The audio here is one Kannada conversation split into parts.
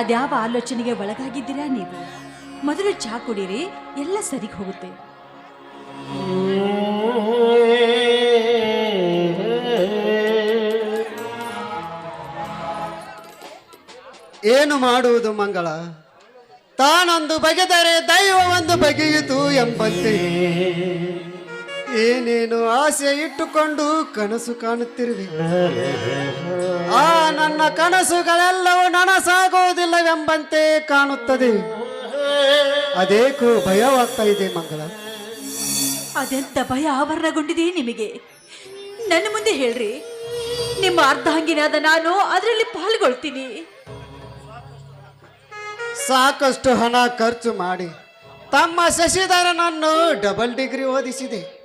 ಅದ್ಯಾವ ಆಲೋಚನೆಗೆ ಒಳಗಾಗಿದ್ದೀರಾ ನೀವು? ಮೊದಲು ಚಹಾ ಕುಡೀರಿ, ಎಲ್ಲ ಸರಿಗೆ ಹೋಗುತ್ತೆ. ಏನು ಮಾಡುವುದು ಮಂಗಳ? ತಾನೊಂದು ಬಗೆದರೆ ದೈವ ಒಂದು ಬಗೆಯಿತು ಎಂಬಂತೆ. ಏನೇನು ಆಸೆ ಇಟ್ಟುಕೊಂಡು ಕನಸು ಕಾಣುತ್ತಿರುವೆ? ಆ ನನ್ನ ಕನಸುಗಳೆಲ್ಲವೂ ನನಸಾಗುವುದಿಲ್ಲವೆಂಬಂತೆ ಕಾಣುತ್ತದೆ. ಅದೇಕೋ ಭಯವಾಗ್ತಾ ಇದೆ ಮಂಗಳ. ಅದೆಂತ ಭಯ ಆವರಣಗೊಂಡಿದೆ ನಿಮಗೆ? ನನ್ನ ಮುಂದೆ ಹೇಳ್ರಿ. ನಿಮ್ಮ ಅರ್ಧಾಂಗಿನಾದ ನಾನು ಅದರಲ್ಲಿ ಪಾಲ್ಗೊಳ್ತೀನಿ. ಸಾಕಷ್ಟು ಹಣ ಖರ್ಚು ಮಾಡಿ ತಮ್ಮ ಶಶಿಧರನನ್ನು ಡಬಲ್ ಡಿಗ್ರಿ ಓದಿಸಿದೆ.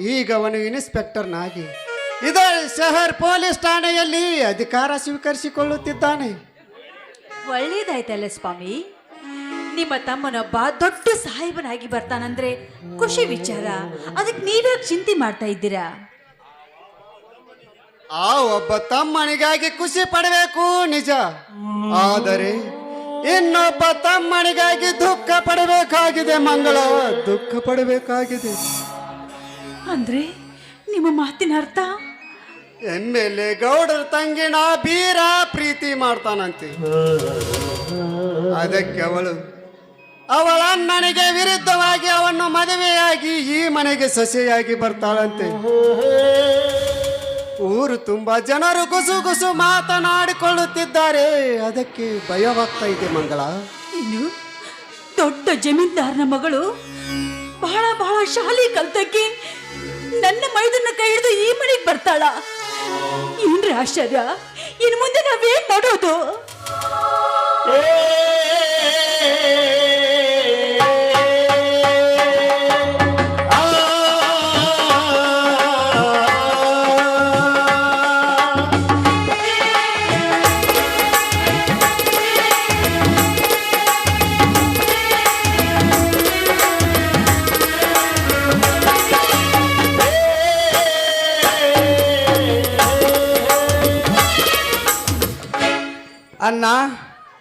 ಈಗ ಅವನು ಇನ್ಸ್ಪೆಕ್ಟರ್ನಾಗಿ ಇದೇ ಶಹರ್ ಪೊಲೀಸ್ ಠಾಣೆಯಲ್ಲಿ ಅಧಿಕಾರ ಸ್ವೀಕರಿಸಿಕೊಳ್ಳುತ್ತಿದ್ದಾನೆ. ಒಳ್ಳೇದಾಯ್ತಲ್ಲ ಸ್ವಾಮಿ. ನಿಮ್ಮ ತಮ್ಮನೊಬ್ಬ ದೊಡ್ಡ ಸಾಹೇಬನಾಗಿ ಬರ್ತಾನಂದ್ರೆ ಖುಷಿ ವಿಚಾರ. ಅದಕ್ಕೆ ನೀವ್ಯಾಕೆ ಚಿಂತೆ ಮಾಡ್ತಾ ಇದ್ದೀರಾ? ಆ ಒಬ್ಬ ತಮ್ಮನಿಗಾಗಿ ಖುಷಿ ಪಡಬೇಕು ನಿಜ. ಆದರೆ ಇನ್ನೊಬ್ಬ ತಮ್ಮನಿಗಾಗಿ ದುಃಖ ಪಡಬೇಕಾಗಿದೆ ಮಂಗಳ. ದುಃಖ ಪಡಬೇಕಾಗಿದೆ. ಅಂದ್ರೆ ನಿಮ್ಮ ಮಾತಿನ ಅರ್ಥ? ಎಂ ಎಲ್ ಎ ಗೌಡರ ತಂಗಿಣ ಬೀರ ಪ್ರೀತಿ ಮಾಡ್ತಾನಂತೆ. ಅದಕ್ಕೆ ಅವಳು, ಅವಳ ನನಗೆ ವಿರುದ್ಧವಾಗಿ ಅವನ್ನು ಮದುವೆಯಾಗಿ ಈ ಮನೆಗೆ ಸಸಿಯಾಗಿ ಬರ್ತಾಳಂತೆ. ಊರು ತುಂಬಾ ಜನರು ಗುಸು ಗುಸು ಮಾತನಾಡಿಕೊಳ್ಳುತ್ತಿದ್ದಾರೆ. ಅದಕ್ಕೆ ಭಯವಾಗ್ತಾ ಇದೆ ಮಂಗಳ. ಇನ್ನು ದೊಡ್ಡ ಜಮೀನ್ದಾರನ ಮಗಳು ಬಹಳ ಬಹಳ ಶಾಲಿ ಕಲ್ತಕ್ಕೆ ನನ್ನ ಮೈದನ್ನ ಕೈ ಹಿಡಿದು ಈ ಮನೆಗೆ ಬರ್ತಾಳ. ಏನ್ರಿ ಆಶ್ಚರ್ಯ? ಇನ್ನು ಮುಂದೆ ನಾವೇನ್ ಮಾಡೋದು?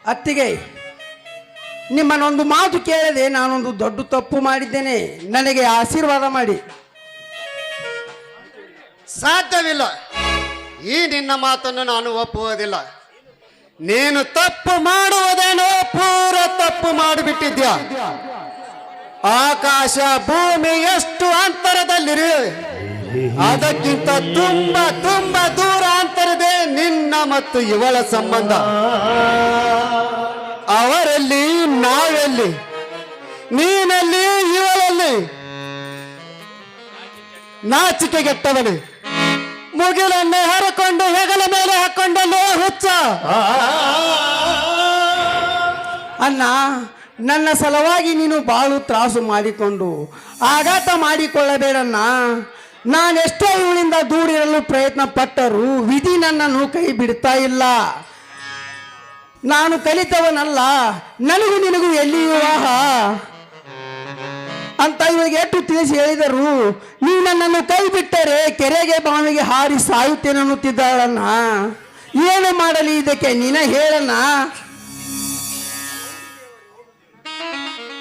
ಅತ್ತಿಗೆ, ನಿಮ್ಮನ್ನೊಂದು ಮಾತು ಕೇಳದೆ ನಾನೊಂದು ದೊಡ್ಡ ತಪ್ಪು ಮಾಡಿದ್ದೇನೆ. ನನಗೆ ಆಶೀರ್ವಾದ ಮಾಡಿ. ಸಾಧ್ಯವಿಲ್ಲ. ಈ ನಿನ್ನ ಮಾತನ್ನು ನಾನು ಒಪ್ಪುವುದಿಲ್ಲ. ನೀನು ತಪ್ಪು ಮಾಡುವುದೇನೋ ಪೂರ ತಪ್ಪು ಮಾಡಿಬಿಟ್ಟಿದ್ಯಾ? ಆಕಾಶ ಭೂಮಿ ಎಷ್ಟು ಅಂತರದಲ್ಲಿರು ಅದಕ್ಕಿಂತ ತುಂಬಾ ತುಂಬಾ ದೂರ ಅಂತರದೆ ನಿನ್ನ ಮತ್ತು ಇವಳ ಸಂಬಂಧ. ಅವರಲ್ಲಿ, ನಾವೆಲ್ಲಿ? ನೀನಲ್ಲಿ, ಇವಳಲ್ಲಿ? ನಾಚಿಕೆಗೆಟ್ಟವನು ಮುಗಿಲನ್ನೇ ಹರಕೊಂಡು ಹೆಗಲ ಮೇಲೆ ಹಾಕೊಂಡಲ್ಲೋ ಹುಚ್ಚ. ಅಣ್ಣ, ನನ್ನ ಸಲುವಾಗಿ ನೀನು ಬಾಳು ತ್ರಾಸು ಮಾಡಿಕೊಂಡು ಆಘಾತ ಮಾಡಿಕೊಳ್ಳಬೇಡಣ್ಣ. ನಾನೆಷ್ಟೇ ಇವಳಿಂದ ದೂರಿರಲು ಪ್ರಯತ್ನ ಪಟ್ಟರೂ ವಿಧಿ ನನ್ನನ್ನು ಕೈ ಬಿಡ್ತಾ ಇಲ್ಲ. ನಾನು ಕಲಿತವನಲ್ಲ, ನನಗೂ ನಿನಗೂ ಎಲ್ಲಿ ವಿವಾಹ? ಅಂತ ಇವಳಿಗೆ ಎಷ್ಟು ತಿಳಿಸಿ ಹೇಳಿದರು ನೀವು ನನ್ನನ್ನು ಕೈ ಬಿಟ್ಟರೆ ಕೆರೆಗೆ ಬಾವಿಗೆ ಹಾರಿ ಸಾಯುತ್ತೇನೆ ಏನು ಮಾಡಲಿ ಇದಕ್ಕೆ? ನೀನ ಹೇಳಣ್ಣ.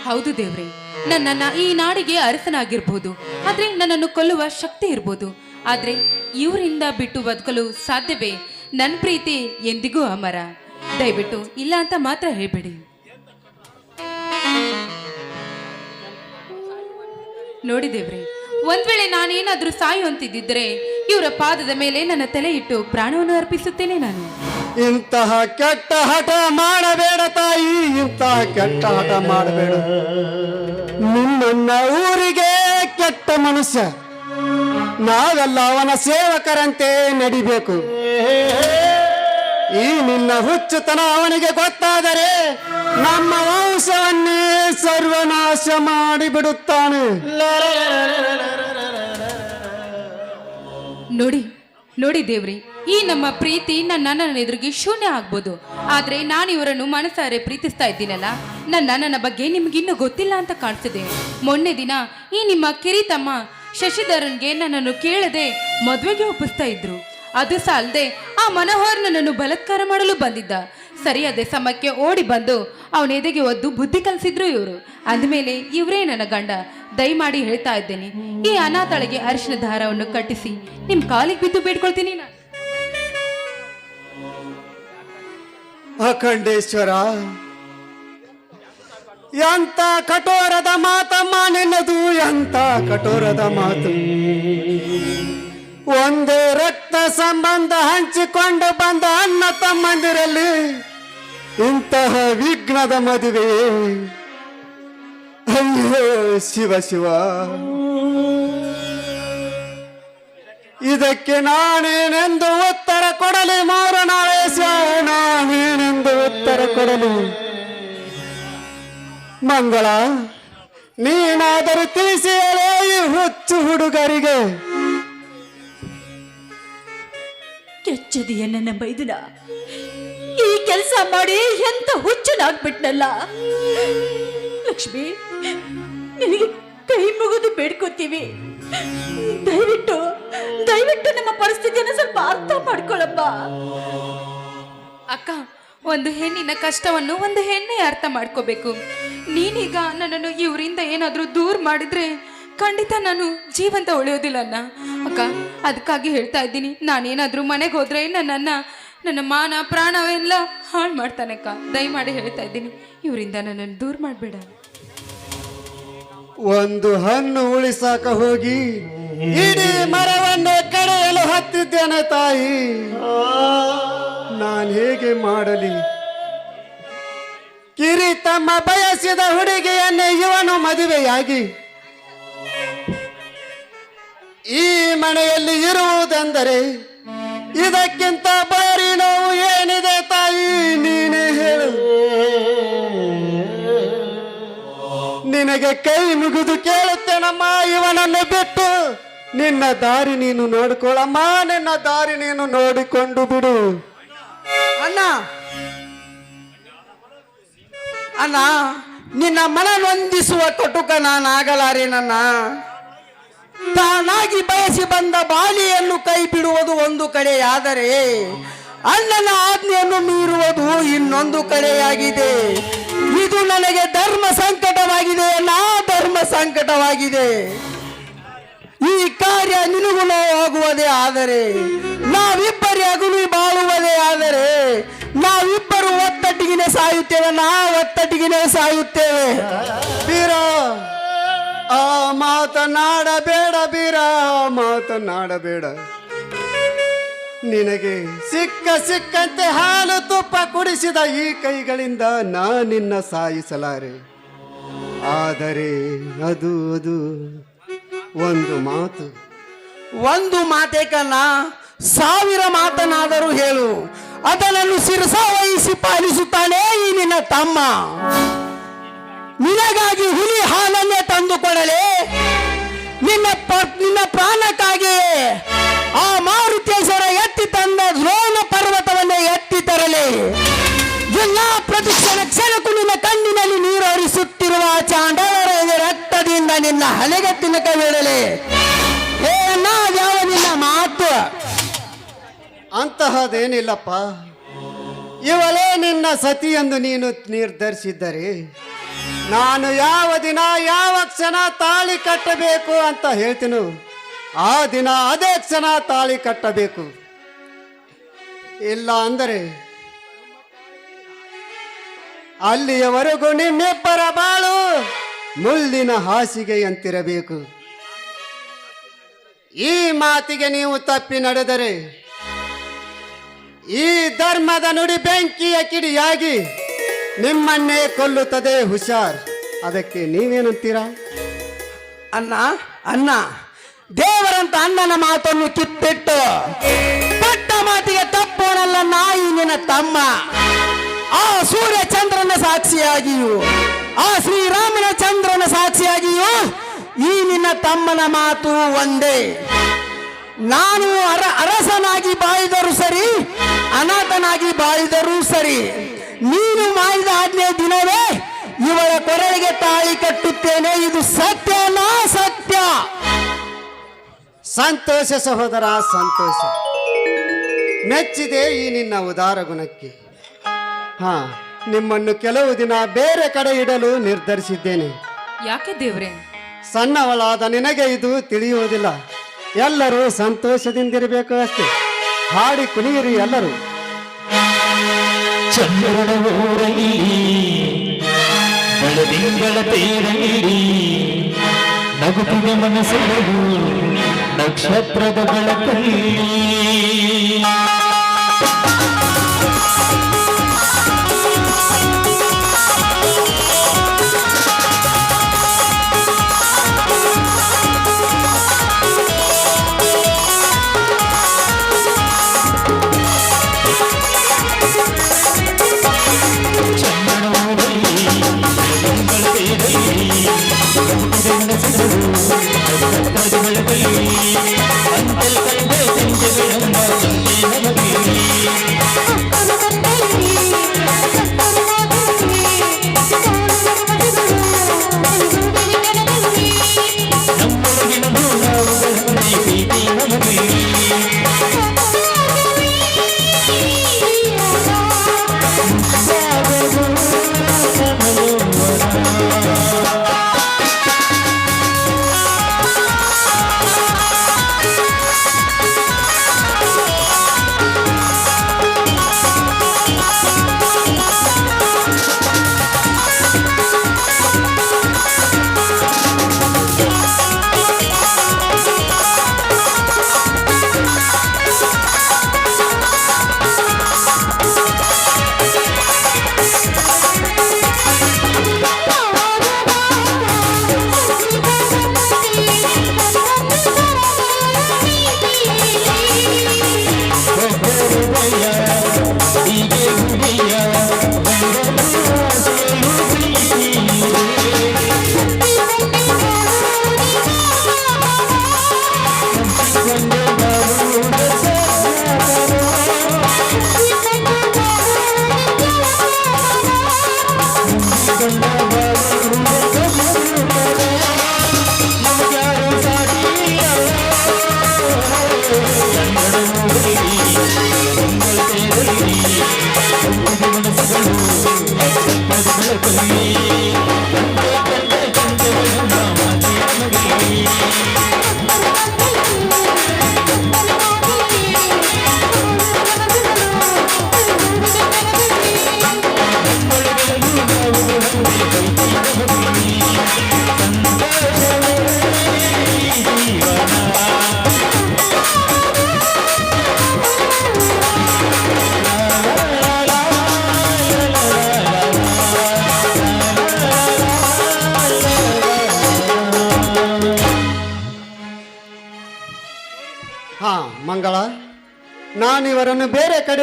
ಹೌದು ದೇವ್ರೆ. ನನ್ನನ್ನ ಈ ನಾಡಿಗೆ ಅರಸನಾಗಿರ್ಬೋದು. ಆದ್ರೆ ನನ್ನನ್ನು ಕೊಲ್ಲುವ ಶಕ್ತಿ ಇರ್ಬೋದು. ಆದ್ರೆ ಇವರಿಂದ ಬಿಟ್ಟು ಬದುಕಲು ಸಾಧ್ಯವೇ? ನನ್ನ ಪ್ರೀತಿ ಎಂದಿಗೂ ಅಮರ. ದಯವಿಟ್ಟು ಇಲ್ಲ ಅಂತ ಮಾತ್ರ ಹೇಳ್ಬೇಡಿ. ನೋಡಿ ದೇವ್ರೆ ಒಂದ್ ವೇಳೆ ನಾನೇನಾದ್ರೂ ಸಾಯುವಂತಿದ್ದಿದ್ರೆ ಇವರ ಪಾದದ ಮೇಲೆ ನನ್ನ ತಲೆ ಇಟ್ಟು ಪ್ರಾಣವನ್ನು ಅರ್ಪಿಸುತ್ತೇನೆ ನಾನು. ಇಂತಹ ಕೆಟ್ಟ ಹಠ ಮಾಡಬೇಡ ತಾಯಿ, ಇಂತಹ ಕೆಟ್ಟ ಹಠ ಮಾಡಬೇಡ. ನಿಮ್ಮನ್ನ ಊರಿಗೆ ಕೆಟ್ಟ ಮನುಷ್ಯ, ನಾವೆಲ್ಲ ಅವನ ಸೇವಕರಂತೆ ನಡಿಬೇಕು. ಈ ನಿನ್ನ ಹುಚ್ಚುತನ ಅವನಿಗೆ ಗೊತ್ತಾದರೆ ನಮ್ಮ ವಂಶವನ್ನೇ ಸರ್ವನಾಶ ಮಾಡಿಬಿಡುತ್ತಾನೆ. ನೋಡಿ ನೋಡಿ ದೇವ್ರಿ, ಈ ನಮ್ಮ ಪ್ರೀತಿ ನನ್ನ ನನ್ನ ಎದುರಿಗೆ ಶೂನ್ಯ ಆಗ್ಬೋದು. ಆದ್ರೆ ನಾನು ಇವರನ್ನು ಮನಸಾರೆ ಪ್ರೀತಿಸ್ತಾ ಇದ್ದೀನಲ್ಲ ನನ್ನ ನನ್ನ ಬಗ್ಗೆ ನಿಮಗಿನ್ನೂ ಗೊತ್ತಿಲ್ಲ ಅಂತ ಕಾಣಿಸಿದೆ ಮೊನ್ನೆ ದಿನ ಈ ನಿಮ್ಮ ಕಿರಿತಮ್ಮ ಶಶಿಧರನ್ಗೆ ನನ್ನನ್ನು ಕೇಳದೆ ಮದುವೆಗೆ ಒಪ್ಪಿಸ್ತಾ ಇದ್ರು. ಅದು ಸಾಲದೆ ಆ ಮನೋಹರ್ ನನ್ನನ್ನು ಬಲತ್ಕಾರ ಮಾಡಲು ಬಂದಿದ್ದ. ಸರಿಯಾದ ಸಮಯಕ್ಕೆ ಓಡಿ ಬಂದು ಅವನ ಎದೆಗೆ ಒದ್ದು ಬುದ್ಧಿ ಕಲಿಸಿದ್ರು ಇವರು. ಅಂದಮೇಲೆ ಇವರೇ ನನ್ನ ಗಂಡ. ದಯಮಾಡಿ ಹೇಳ್ತಾ ಇದ್ದೇನೆ, ಈ ಅನಾಥಳಿಗೆ ಅರಿಶಿನ ದಾರವನ್ನು ಕಟ್ಟಿಸಿ ನಿಮ್ ಕಾಲಿಗೆ ಬಿದ್ದು ಬೇಡ್ಕೊಳ್ತೀನಿ ಅಖಂಡೇಶ್ವರ ಎಂತ ಕಠೋರದ ಮಾತಮ್ಮ ನಿನ್ನದು ಎಂತ ಕಠೋರದ ಮಾತು. ಒಂದೇ ರಕ್ತ ಸಂಬಂಧ ಹಂಚಿಕೊಂಡು ಬಂದ ಅನ್ನ ತಮ್ಮಂದಿರಲ್ಲಿ ಇಂತಹ ವಿಘ್ನದ ಮದುವೆ. ಅಯ್ಯೋ ಶಿವ ಶಿವ. ಇದಕ್ಕೆ ನಾನೇನೆಂದು ಉತ್ತರ ಕೊಡಲಿ ಮೂರು ನಾಳೇಶ ನಾನೇನೆಂದು ಉತ್ತರ ಕೊಡಲಿ? ಮಂಗಳ, ನೀನಾದರೂ ತಿಳಿಸಿ ಈ ಹುಚ್ಚು ಹುಡುಗರಿಗೆ? ಕೆಚ್ಚದಿಯ ನನ್ನ ಮೈದುನ. ಈ ಕೆಲಸ ಮಾಡಿ ಎಂತ ಹುಚ್ಚನಾಗ್ಬಿಟ್ನಲ್ಲ? ಲಕ್ಷ್ಮಿ, ನಿನಗೆ ಕೈ ಮುಗಿದು ಬೇಡ್ಕೋತೀವಿ. ದಯವಿಟ್ಟು ದಯವಿಟ್ಟು ನಮ್ಮ ಪರಿಸ್ಥಿತಿಯನ್ನು ಸ್ವಲ್ಪ ಅರ್ಥ ಮಾಡ್ಕೊಳ್ಳಪ್ಪ ಅಕ್ಕ, ಒಂದು ಹೆಣ್ಣಿನ ಕಷ್ಟವನ್ನು ಒಂದು ಹೆಣ್ಣೆ ಅರ್ಥ ಮಾಡ್ಕೋಬೇಕು. ನೀನೀಗ ನನ್ನನ್ನು ಇವರಿಂದ ಏನಾದರೂ ದೂರ ಮಾಡಿದ್ರೆ ಖಂಡಿತ ನಾನು ಜೀವಂತ ಉಳಿಯೋದಿಲ್ಲ ಅಣ್ಣ. ಅಕ್ಕ, ಅದಕ್ಕಾಗಿ ಹೇಳ್ತಾ ಇದ್ದೀನಿ, ನಾನೇನಾದರೂ ಮನೆಗೆ ಹೋದ್ರೆ ನನ್ನನ್ನು, ನನ್ನ ಮಾನ, ಪ್ರಾಣವೆಲ್ಲ ಹಾಳು ಮಾಡ್ತಾನೆ ಅಕ್ಕ. ದಯಮಾಡಿ ಹೇಳ್ತಾ ಇದ್ದೀನಿ, ಇವರಿಂದ ನನ್ನನ್ನು ದೂರ ಮಾಡಬೇಡ. ಒಂದು ಹಣ್ಣು ಉಳಿಸಾಕ ಹೋಗಿ ಇಡೀ ಮರವನ್ನೇ ಕಡೆಯಲು ಹತ್ತಿದ್ದೇನೆ ತಾಯಿ. ನಾನು ಹೇಗೆ ಮಾಡಲಿ? ಕಿರಿ ತಮ್ಮ ಬಯಸಿದ ಹುಡುಗಿಯನ್ನೇ ಇವನು ಮದುವೆಯಾಗಿ. ಈ ಮನೆಯಲ್ಲಿ ಇರುವುದೆಂದರೆ ಇದಕ್ಕಿಂತ ಬಾರಿ ನೋವು ಏನಿದೆ ತಾಯಿ? ನೀನೇ ಹೇಳು. ನಿನಗೆ ಕೈ ಮುಗಿದು ಕೇಳುತ್ತೇನಮ್ಮ ಇವನನ್ನು ಬಿಟ್ಟು. ನಿನ್ನ ದಾರಿ ನೀನು ನೋಡಿಕೊಳ್ಳಮ್ಮ ನಿನ್ನ ದಾರಿ ನೀನು ನೋಡಿಕೊಂಡು ಬಿಡು. ಅಣ್ಣ ಅಣ್ಣ, ನಿನ್ನ ಮನ ನೊಂದಿಸುವ ಕಟುಕ ನಾನಾಗಲಾರೆ ನನ್ನ. ತಾನಾಗಿ ಬಯಸಿ ಬಂದ ಬಾಲಿಯನ್ನು ಕೈ ಬಿಡುವುದು ಒಂದು ಕಡೆಯಾದರೆ ಅಣ್ಣನ ಆಜ್ಞೆಯನ್ನು ಮೀರುವುದು ಇನ್ನೊಂದು ಕಡೆಯಾಗಿದೆ ಇದು ನನಗೆ ಧರ್ಮ ಸಂಕಟವಾಗಿದೆ, ನಾ ಧರ್ಮ ಸಂಕಟವಾಗಿದೆ. ಈ ಕಾರ್ಯ ನಿನಗೂ ಹೋಗುವುದೇ ಆದರೆ, ನಾವಿಬ್ಬರೇ ಅಗುಲಿ ಬಾಳುವುದೇ ಆದರೆ, ನಾವಿಬ್ಬರು ಒತ್ತಟ್ಟಿಗೆನೆ ಸಾಯುತ್ತೇವೆ, ನಾ ಒತ್ತಟ್ಟಿಗೆನೆ ಸಾಯುತ್ತೇವೆ. ಬೀರ, ಆ ಮಾತನಾಡಬೇಡ ಬೀರ ಮಾತನಾಡಬೇಡ. ನಿನಗೆ ಸಿಕ್ಕ ಸಿಕ್ಕಂತೆ ಹಾಲು ತುಪ್ಪ ಕುಡಿಸಿದ ಈ ಕೈಗಳಿಂದ ನಾ ನಿನ್ನ ಸಾಯಿಸಲಾರೆ. ಆದರೆ ಅದು ಅದು ಒಂದು ಮಾತು. ಒಂದು ಮಾತೆ ಕನ್ನ ಸಾವಿರ ಮಾತನಾದರೂ ಹೇಳು. ಅದನ್ನು ಶಿರಸ ವಹಿಸಿ ಪಾಲಿಸುತ್ತಾನೆ ಈ ನಿನ್ನ ತಮ್ಮ. ನಿನಗಾಗಿ ಹುಲಿ ಹಾಲನ್ನೇ ತಂದುಕೊಡಲೆ. ನಿನ್ನ ನಿನ್ನ ಪ್ರಾಣಕ್ಕಾಗಿಯೇ ಆ ಮಾರುತೇಶ್ವರ ತಂದ ದ್ರೋಣ ಪರ್ವತವನ್ನು ಎತ್ತಿ ತರಲಿ. ಎಲ್ಲಾ ಪ್ರತಿಷ್ಠಾನ ಕ್ಷಣಕ್ಕೂ ನಿನ್ನ ಕಣ್ಣಿನಲ್ಲಿ ನೀರು ಹರಿಸುತ್ತಿರುವ ಚಾಂಡವರ ರಕ್ತದಿಂದ ನಿನ್ನ ಹಲೆಗೆ ತಿನ್ನಕ ಬೀಳಲಿ ಯಾವ ನಿನ್ನ ಮಾತು? ಅಂತಹದೇನಿಲ್ಲಪ್ಪ. ಇವಳೇ ನಿನ್ನ ಸತಿ ಎಂದು ನೀನು ನಿರ್ಧರಿಸಿದ್ದರೆ, ನಾನು ಯಾವ ದಿನ ಯಾವ ಕ್ಷಣ ತಾಳಿ ಕಟ್ಟಬೇಕು ಅಂತ ಹೇಳ್ತೀನಿ? ಆ ದಿನ ಅದೇ ಕ್ಷಣ ತಾಳಿ ಕಟ್ಟಬೇಕು. ಇಲ್ಲ ಅಂದರೆ ಅಲ್ಲಿಯವರೆಗೂ ನಿಮ್ಮಿಬ್ಬರ ಬಾಳು ಮುಳ್ಳಿನ ಹಾಸಿಗೆಯಂತಿರಬೇಕು. ಈ ಮಾತಿಗೆ ನೀವು ತಪ್ಪಿ ನಡೆದರೆ ಈ ಧರ್ಮದ ನುಡಿ ಬೆಂಕಿಯ ಕಿಡಿಯಾಗಿ ನಿಮ್ಮನ್ನೇ ಕೊಲ್ಲುತ್ತದೆ ಹುಷಾರ್. ಅದಕ್ಕೆ ನೀವೇನಂತೀರಾ? ಅಣ್ಣ ಅಣ್ಣ, ದೇವರಂತ ಅಣ್ಣನ ಮಾತನ್ನು ಕಿತ್ತಿಟ್ಟು ಪಟ್ಟ ಮಾತಿಗೆ ತಪ್ಪೋನಲ್ಲ ನಾಯಿ ನಿನ್ನ ತಮ್ಮ. ಆ ಸೂರ್ಯ ಚಂದ್ರನ ಸಾಕ್ಷಿಯಾಗಿಯೂ, ಆ ಶ್ರೀರಾಮನ ಚಂದ್ರನ ಸಾಕ್ಷಿಯಾಗಿಯೂ ಈ ನಿನ್ನ ತಮ್ಮನ ಮಾತು ಒಂದೇ. ನಾನು ಅರ, ಅರಸನಾಗಿ ಬಾಳಿದರೂ ಸರಿ, ಅನಾಥನಾಗಿ ಬಾಳಿದರೂ ಸರಿ, ನೀನು ಮಾಡಿದ ಆಜ್ಞೆ ದಿನವೇ ಇವಳ ಕೊರಳಿಗೆ ತಾಳಿ ಕಟ್ಟುತ್ತೇನೆ. ಇದು ಸತ್ಯನಾ ಸತ್ಯ ಸಂತೋಷ ಸಹೋದರ, ಸಂತೋಷ. ಮೆಚ್ಚಿದೆ ಈ ನಿನ್ನ ಉದಾರ ಗುಣಕ್ಕೆ. ಹಾ ನಿಮ್ಮನ್ನು ಕೆಲವು ದಿನ ಬೇರೆ ಕಡೆ ಇಡಲು ನಿರ್ಧರಿಸಿದ್ದೇನೆ. ಯಾಕೆ ದೇವ್ರೆ? ಸಣ್ಣವಳಾದ ನಿನಗೆ ಇದು ತಿಳಿಯುವುದಿಲ್ಲ. ಎಲ್ಲರೂ ಸಂತೋಷದಿಂದಿರಬೇಕು ಅಷ್ಟೇ. ಹಾಡಿ ಕುಣಿಯಿರಿ ಎಲ್ಲರೂ. ಚಂದ್ರನ ಊರಲಿ ಬೆಳದಿಂಗಳ ನಗುತ್ತಿನ ಮನಸ್ಸೆಲ್ಲವೂ ನಕ್ಷತ್ರದ ಬೆಳಕಲ್ಲಿ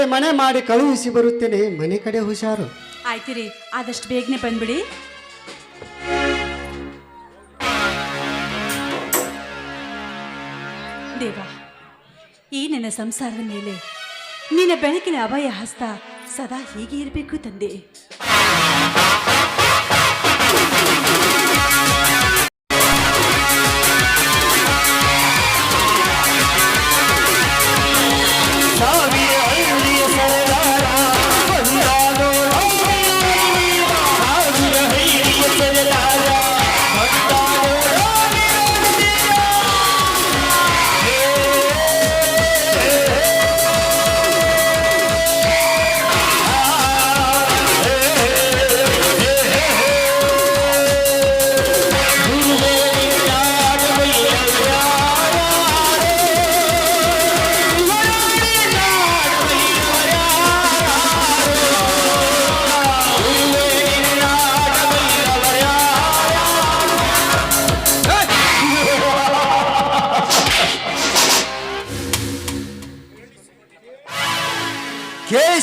ಕಡೆ ಮನೆ ಮಾಡಿ ಕಳುಹಿಸಿ ಬರುತ್ತೇನೆ. ಮನೆ ಕಡೆ ಹುಷಾರು. ಆಯ್ತಿರಿ, ಆದಷ್ಟು ಬೇಗನೆ ಬಂದ್ಬಿಡಿ. ದೇವ, ಈ ನನ್ನ ಸಂಸಾರದ ಮೇಲೆ ನಿನ್ನ ಬೆಳಕಿನ ಅಭಯ ಹಸ್ತ ಸದಾ ಹೀಗೆ ಇರಬೇಕು ತಂದೆ.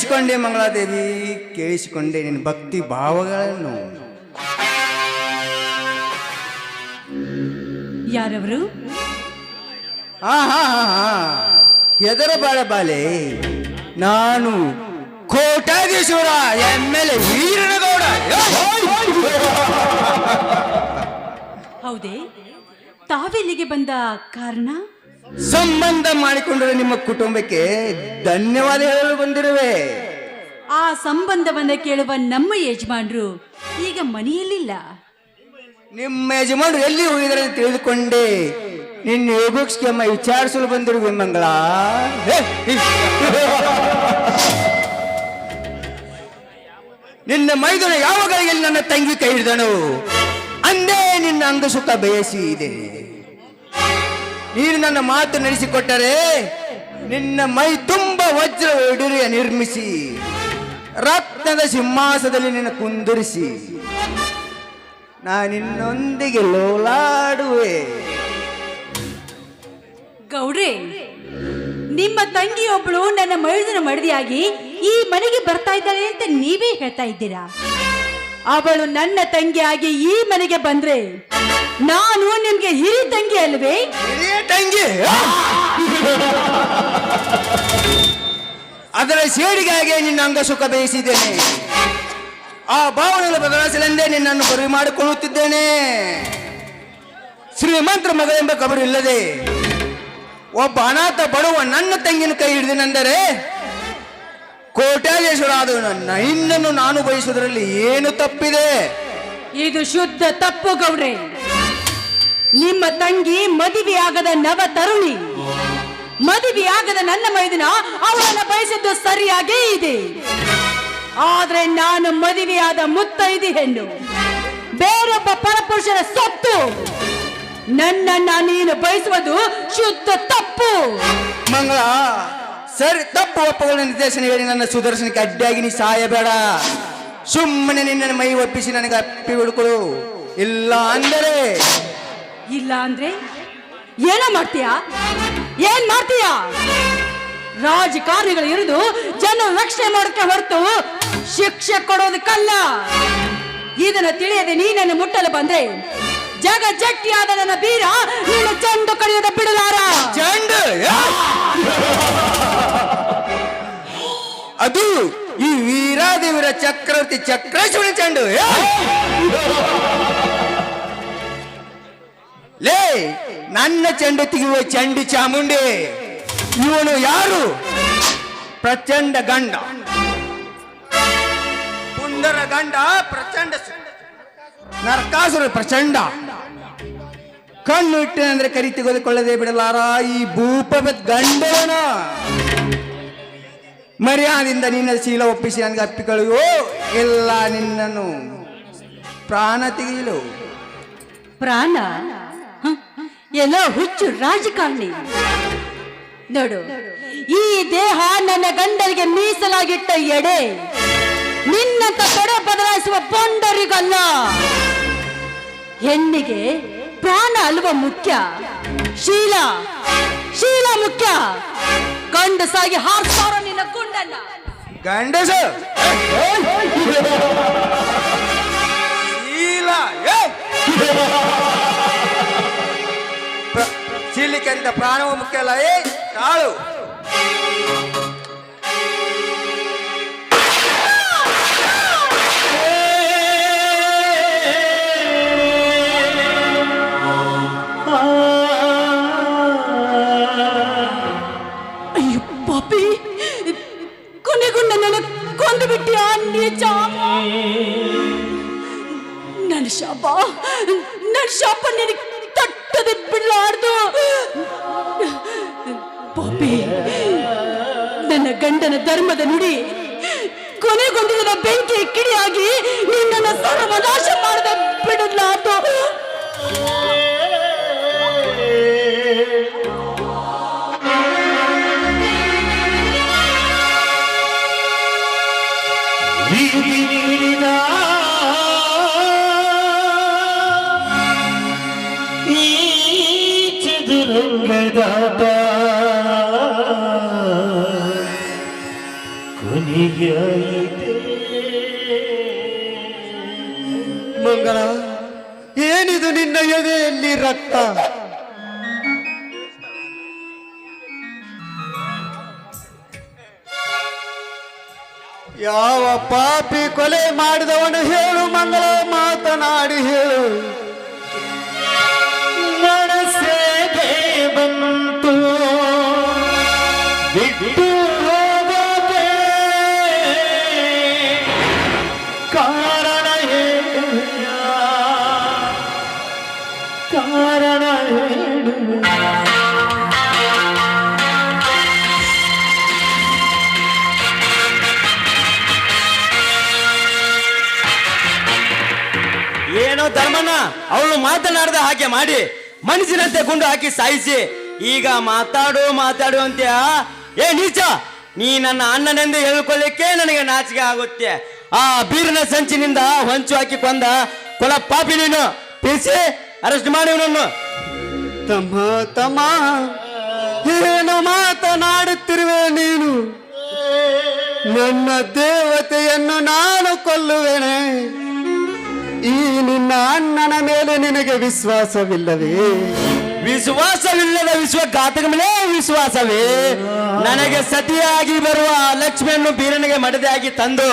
ಕೇಳಿಸಿಕೊಂಡೆ ಮಂಗಳಾದೇವಿ ಕೇಳಿಸಿಕೊಂಡೆ ನಿನ್ನ ಭಕ್ತಿ ಭಾವಗಳನ್ನು. ಯಾರವರು? ಹಾ ಹಾ ಹಾ ಹಾ ಹೆದರ ಬಾಳ ಬಾಲೆ ನಾನು ಕೋಟಾಧೀಶ್ವರ ಎಂ ಎಲ್ ಎ ವೀರನಗೌಡ. ಹೌದೇ. ತಾವೆಲ್ಲಿಗೆ ಬಂದ ಕಾರಣ? ಸಂಬಂಧ ಮಾಡಿಕೊಂಡಿರುವ ನಿಮ್ಮ ಕುಟುಂಬಕ್ಕೆ ಧನ್ಯವಾದ ಹೇಳಲು ಬಂದಿರುವೆ. ಆ ಸಂಬಂಧವನ್ನ ಕೇಳುವ ನಮ್ಮ ಯಜಮಾನ್ರು ಈಗ ಮನೆಯಲ್ಲಿಲ್ಲ. ನಿಮ್ಮ ಯಜಮಾನರು ಎಲ್ಲಿ ಹೋಗಿದ್ದಾರೆ ಅಂತ ತಿಳಿದುಕೊಂಡೆ. ನಿನ್ನ ಯೋಗಕ್ಷೇಮ ವಿಚಾರಿಸಲು ಬಂದಿರುವೆ ಮಂಗಳ. ನಿನ್ನ ಮೈದನ ಯಾವ ಗಳಿಗೆಯಲ್ಲಿ ನನ್ನ ತಂಗಿ ಕೈ ಹಿಡಿದನು? ಅಂದೇ ನಿನ್ನ ಅಂಗ ಸುಖ ಬಯಸಿ ಇದೆ. ನೀನು ನನ್ನ ಮಾತು ನಡೆಸಿಕೊಟ್ಟರೆ ನಿನ್ನ ಮೈ ತುಂಬ ವಜ್ರ ಉಡುರಿಯ ನಿರ್ಮಿಸಿ, ರತ್ನದ ಸಿಂಹಾಸದಲ್ಲಿ ನಿನ್ನ ಕುಂದಿರಿಸಿ. ನಾನಿನ್ನೊಂದಿಗೆ ಲೋಲಾಡುವೆ. ಗೌಡ್ರೆ, ನಿಮ್ಮ ತಂಗಿಯೊಬ್ಬಳು ನನ್ನ ಮೈದನ ಮಡದಿಯಾಗಿ ಈ ಮನೆಗೆ ಬರ್ತಾ ಇದ್ದಾಳೆ ಅಂತ ನೀವೇ ಹೇಳ್ತಾ ಇದ್ದೀರಾ? ಅವಳು ನನ್ನ ತಂಗಿಯಾಗಿ ಈ ಮನೆಗೆ ಬಂದ್ರೆ ನಾನು ನಿಮ್ಗೆ ಹಿರಿ ತಂಗಿ ಅಲ್ವೇ? ತಂಗಿ? ಅದರ ಸೇಡಿಗಾಗಿ ನಿನ್ನ ಅಂಗ ಸುಖ ಬಯಸಿದ್ದೇನೆ. ಆ ಭಾವನೆಗಳು ಬದಲಾಯಿಸಲೆಂದೇ ನಿನ್ನನ್ನು ಬರಿ ಮಾಡಿಕೊಳ್ಳುತ್ತಿದ್ದೇನೆ. ಶ್ರೀಮಂತ್ರ ಮಗ ಎಂಬ ಕಬರು ಇಲ್ಲದೆ ಒಬ್ಬ ಅನಾಥ ಬಡವ ನನ್ನ ತಂಗಿನ ಕೈ ಹಿಡಿದನೆಂದರೆ ಕೋಟ್ಯಾಧೀಶ್ವರ ಆದ ನನ್ನ ಇನ್ನನ್ನು ನಾನು ಬಯಸುವುದರಲ್ಲಿ ಏನು ತಪ್ಪಿದೆ? ಇದು ಶುದ್ಧ ತಪ್ಪು ಗೌಡ್ರೆ. ನಿಮ್ಮ ತಂಗಿ ಮದುವೆಯಾಗದ ನವ ತರುಣಿ. ಮದುವೆಯಾಗದ ನನ್ನ ಮೈದಿನ ಅವಳನ್ನ ಬಯಸಿದ್ದು ಸರಿಯಾಗೇ ಇದೆ. ಆದ್ರೆ ನಾನು ಮದುವೆಯಾದ ಮುತ್ತೈದಿ ಹೆಣ್ಣು. ಬೇರೊಬ್ಬ ಪರಪುರುಷರ ಸೊತ್ತು. ನನ್ನನ್ನ ನೀನು ಬಯಸುವುದು ಶುದ್ಧ ತಪ್ಪು. ಮಂಗಳ ಸರಿ ತಪ್ಪು ಒಪ್ಪುಗಳ ನಿರ್ದೇಶನ ಹೇಳಿ ನನ್ನ ಸುದರ್ಶನಕ್ಕೆ ಅಡ್ಡಿಯಾಗಿ ನೀ ಸಾಯಬೇಡ. ಸುಮ್ಮನೆ ನಿನ್ನ ಮೈ ಒಪ್ಪಿಸಿ ನನಗೆ ಅಪ್ಪಿ ಹುಡುಕೊಳು. ಇಲ್ಲ ಅಂದರೆ? ಇಲ್ಲ ಅಂದ್ರೆ? ಏನೋ ಮಾಡ್ತೀಯಾ? ಏನ್ ಮಾಡ್ತೀಯಾ? ರಾಜಕಾರಣಿಗಳು ಇರುದು ಜನ ರಕ್ಷಣೆ ಮಾಡೋಕೆ ಹೊರತು ಶಿಕ್ಷೆ ಕೊಡೋದಕ್ಕಲ್ಲ. ಇದನ್ನ ತಿಳಿಯದೆ ನೀನನ್ನು ಮುಟ್ಟಲು ಬಂದ್ರೆ ಜಗ ಜಟ್ಟಿಯಾದ ನನ್ನ ಬೀರ ನಿನ್ನ ಚೆಂಡು ಕಡಿಯೋದ ಬಿಡಲಾರ. ಚಂಡು ಅದು ಈ ವೀರಾದೇವರ ಚಕ್ರವರ್ತಿ ಚಕ್ರೇಶ್ವರಿ ಚಂಡು. ಲೇ, ನನ್ನ ಚೆಂಡು ತೆಗೆಯುವ ಚಂಡಿ ಚಾಮುಂಡಿ, ಇವನು ಯಾರು? ಪ್ರಚಂಡ ಗಂಡ. ಪುಂಡರ ಗಂಡ, ಪ್ರಚಂಡ ನರಕಾಸುರ ಪ್ರಚಂಡ. ಕಣ್ಣು ಇಟ್ಟನೆಂದ್ರೆ ಕರಿ ತೆಗೆದುಕೊಳ್ಳದೆ ಬಿಡಲಾರ ಈ ಭೂಪದ ಗಂಡನ. ಮರ್ಯಾದಿಂದ ನಿನ್ನ ಶೀಲ ಒಪ್ಪಿಸಿ ನನಗೆ ಅಪ್ಪಿಕೊಳ್ಳುವೋ ಎಲ್ಲ ನಿನ್ನನ್ನು ಪ್ರಾಣ ತೆಗೆಯಲು. ಪ್ರಾಣ? ಎಲ್ಲ ಹುಚ್ಚು ರಾಜಕಾರಣಿ. ನೋಡು, ಈ ದೇಹ ನನ್ನ ಗಂಡರಿಗೆ ಮೀಸಲಾಗಿಟ್ಟ ಎಡೆ. ನಿನ್ನಂತ ತೊಡೆ ಬದಲಾಯಿಸುವ ಪೊಂಡರಿಗಲ್ಲ. ಹೆಣ್ಣಿಗೆ ಪ್ರಾಣ ಅಲ್ವ ಮುಖ್ಯ? ಶೀಲ. ಶೀಲ ಮುಖ್ಯ. ಗಂಡಸಾಗಿ ಹಾರ್ಸಾರ ನಿನ್ನ ಗುಂಡನ್ನ. ಗಂಡಸ. ಶೀಲ ಅಂತ ಪ್ರಾಣವು ಮುಖ್ಯ ಅಲ್ಲ ಏ. ತಾಳು. ಶಾಪ ನನ್ನ ಶಾಪ ನಿನಗೆ ತಟ್ಟದೆ ಬಿಡಲಾರ್ದು. ಪಾಪಿ ನನ್ನ ಗಂಡನ ಧರ್ಮದ ನುಡಿ. ಕೊನೆಗೊಂದಿನ ಬೆಂಕಿ ಕಿಡಿಯಾಗಿ ನಿನ್ನನ್ನು ಸರ್ವನಾಶ ಮಾಡದ ಬಿಡಲಾರ್ದು. ಚದುರಂಗದಾಟ ಕೊನೆಯಾಯಿತೆ ಮಂಗಳ ಏನಿದು ನಿನ್ನ ಎದೆಯಲ್ಲಿ ರಕ್ತ? ಯಾವ ಪಾಪಿ ಕೊಲೆ ಮಾಡಿದವನು ಹೇಳು ಮಂಗಳ ಮಾತನಾಡಿ ಹೇಳು. ಮಾತನಾಡದ ಹಾಗೆ ಮಾಡಿ ಮನಸ್ಸಿನಂತೆ ಗುಂಡು ಹಾಕಿ ಸಾಯಿಸಿ, ಈಗ ಮಾತಾಡು ಮಾತಾಡು ಅಂತ್ಯ? ಏ ನೀಚ, ನೀ ನನ್ನ ಅಣ್ಣನೆಂದು ಹೇಳ್ಕೊಳ್ಳಿಕ್ಕೆ ನನಗೆ ನಾಚಿಕೆ ಆಗುತ್ತೆ. ಆ ಬೀರಿನ ಸಂಚಿನಿಂದ ಹೊಂಚು ಹಾಕಿ ಕೊಂದ ಕೊಲ ಪಾಪಿ ನೀನು. ಪಿಸಿ ಅರೆಸ್ಟ್ ಮಾಡಿ ಇವನನ್ನು. ತಮ್ಮ ತಮ್ಮ, ಏನು ಮಾತನಾಡುತ್ತಿರುವೆ ನೀನು? ನನ್ನ ದೇವತೆಯನ್ನು ನಾನು ಕೊಲ್ಲುವೆನೆ. ಈ ನಿನ್ನ ಅಣ್ಣನ ಮೇಲೆ ನಿನಗೆ ವಿಶ್ವಾಸವಿಲ್ಲವೇ? ವಿಶ್ವಾಸವಿಲ್ಲದ ವಿಶ್ವಘಾತಕ ಮೇಲೆ ವಿಶ್ವಾಸವೇ? ನನಗೆ ಸತಿಯಾಗಿ ಬರುವ ಲಕ್ಷ್ಮಿಯನ್ನು ಬೀರನಿಗೆ ಮಡದೆಯಾಗಿ ತಂದು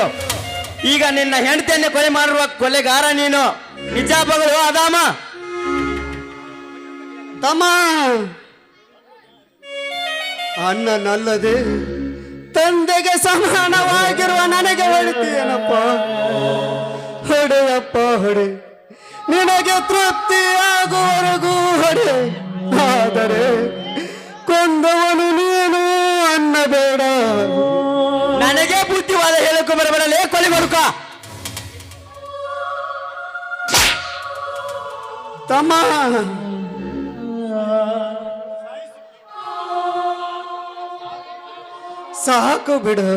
ಈಗ ನಿನ್ನ ಹೆಂಡತಿಯನ್ನು ಕೊಲೆ ಮಾಡಿರುವ ಕೊಲೆಗಾರ ನೀನು. ನಿಜ ಬಗಳು ಅದಾಮ ತಮ್ಮ! ಅಣ್ಣನಲ್ಲದೆ ತಂದೆಗೆ ಸಮಾನವಾಗಿರುವ ನನಗೆ ಹೊಡಿತೀಯನಪ್ಪ? ಹೊಡೆಯಪ್ಪ ಹೊಡೆ. ನಿನಗೆ ತೃಪ್ತಿ ಆಗುವವರೆಗೂ ಹೊಡೆ. ಆದರೆ ಕೊಂದವನು ನೀನು ಅನ್ನಬೇಡ. ನನಗೆ ಬುದ್ಧಿವಾದ ಹೇಳಕ್ಕೂ ಬರಬೇಡಲೇ ಕೊಲೆ ಮರುಕ ತಮ್ಮ. ಸಾಕು ಬಿಡು.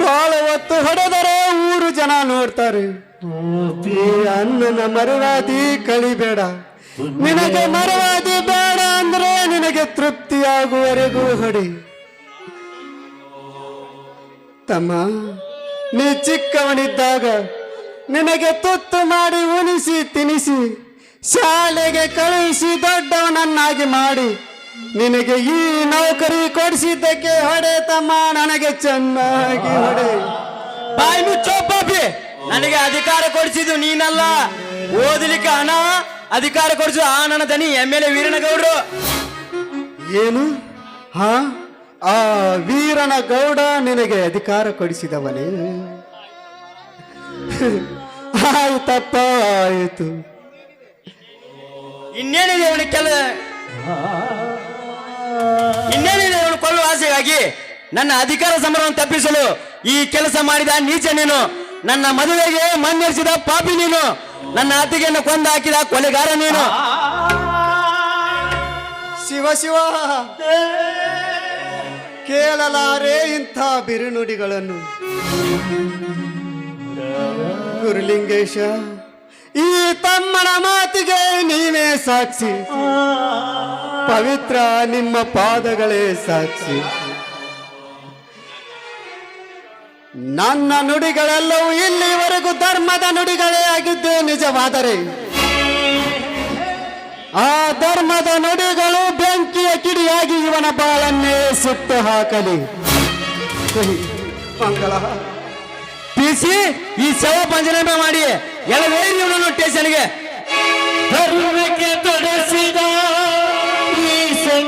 ಬಹಳ ಹೊತ್ತು ಹೊಡೆದರೆ ಊರು ಜನ ನೋಡ್ತಾರೆ. ಅನ್ನನ ಅಣ್ಣನ ಮರವಾದಿ ಕಳಿಬೇಡ. ನಿನಗೆ ಮರವಾದಿ ಬೇಡ ಅಂದ್ರೆ ನಿನಗೆ ತೃಪ್ತಿಯಾಗುವರೆಗೂ ಹೊಡಿ. ತಮ್ಮ ನೀ ಚಿಕ್ಕವನಿದ್ದಾಗ ನಿನಗೆ ತುತ್ತು ಮಾಡಿ ಉಣಿಸಿ ತಿನಿಸಿ ಶಾಲೆಗೆ ಕಳುಹಿಸಿ ದೊಡ್ಡವನನ್ನಾಗಿ ಮಾಡಿ. ನಿನಗೆ ಈ ನೌಕರಿ ಕೊಡಿಸಿದ್ದಕ್ಕೆ ಹೊಡೆ ತಮ್ಮ ನನಗೆ ಚೆನ್ನಾಗಿ ಹೊಡೆ. ಬಾಯಿ ಮುಚ್ಚೋ ಪಾಪಿ. ನನಗೆ ಅಧಿಕಾರ ಕೊಡಿಸಿದ್ದು ನೀನಲ್ಲ. ಓದಲಿಕ್ಕೆ ಹಣ ಅಧಿಕಾರ ಕೊಡಿಸು ಆ ನನ್ನ ದನಿ ಎಂ ಎಲ್ ಎ ವೀರನಗೌಡರು. ಏನು? ಹಾ? ಆ ವೀರನ ಗೌಡ ನಿನಗೆ ಅಧಿಕಾರ ಕೊಡಿಸಿದವನೇ. ಆಯ್ತಪ್ಪ ಆಯಿತು. ಇನ್ನೇನಿದೆ ಅವನಿಗೆ ಕೆಲ ಇನ್ನೇನಿದೆ ಅವನು ಕೊಲ್ಲುವ ಆಸೆಗಾಗಿ. ನನ್ನ ಅಧಿಕಾರ ಸಮರವನ್ನು ತಪ್ಪಿಸಲು ಈ ಕೆಲಸ ಮಾಡಿದ ನೀಚ ನೀನು. ನನ್ನ ಮದುವೆಗೆ ಮನ್ನೆರಿಸಿದ ಪಾಪಿ ನೀನು. ನನ್ನ ಅತ್ತಿಗೆಯನ್ನು ಕೊಂದು ಹಾಕಿದ ಕೊಲೆಗಾರ ನೀನು. ಶಿವ ಶಿವ. ಕೇಳಲಾರೆ ಇಂಥ ಬಿರುನುಡಿಗಳನ್ನು. ಗುರುಲಿಂಗೇಶ, ಈ ತಮ್ಮನ ಮಾತಿಗೆ ನೀವೇ ಸಾಕ್ಷಿ. ಪವಿತ್ರ ನಿಮ್ಮ ಪಾದಗಳೇ ಸಾಕ್ಷಿ. ನನ್ನ ನುಡಿಗಳೆಲ್ಲವೂ ಇಲ್ಲಿವರೆಗೂ ಧರ್ಮದ ನುಡಿಗಳೇ ಆಗಿದ್ದು ನಿಜವಾದರೆ, ಆ ಧರ್ಮದ ನುಡಿಗಳು ಬೆಂಕಿಯ ಕಿಡಿಯಾಗಿ ಇವನ ಬಾಳನ್ನೇ ಸುಟ್ಟು ಹಾಕಲಿ. ಪಿಸಿ, ಈ ಶವ ಪಂಚನಾಮೆ ಮಾಡಿ ಎಳವೇರಿ ಇವನನ್ನು ಟೇಷನ್ಗೆ ಧರ್ಮಕ್ಕೆ ತೊಡಸಿದ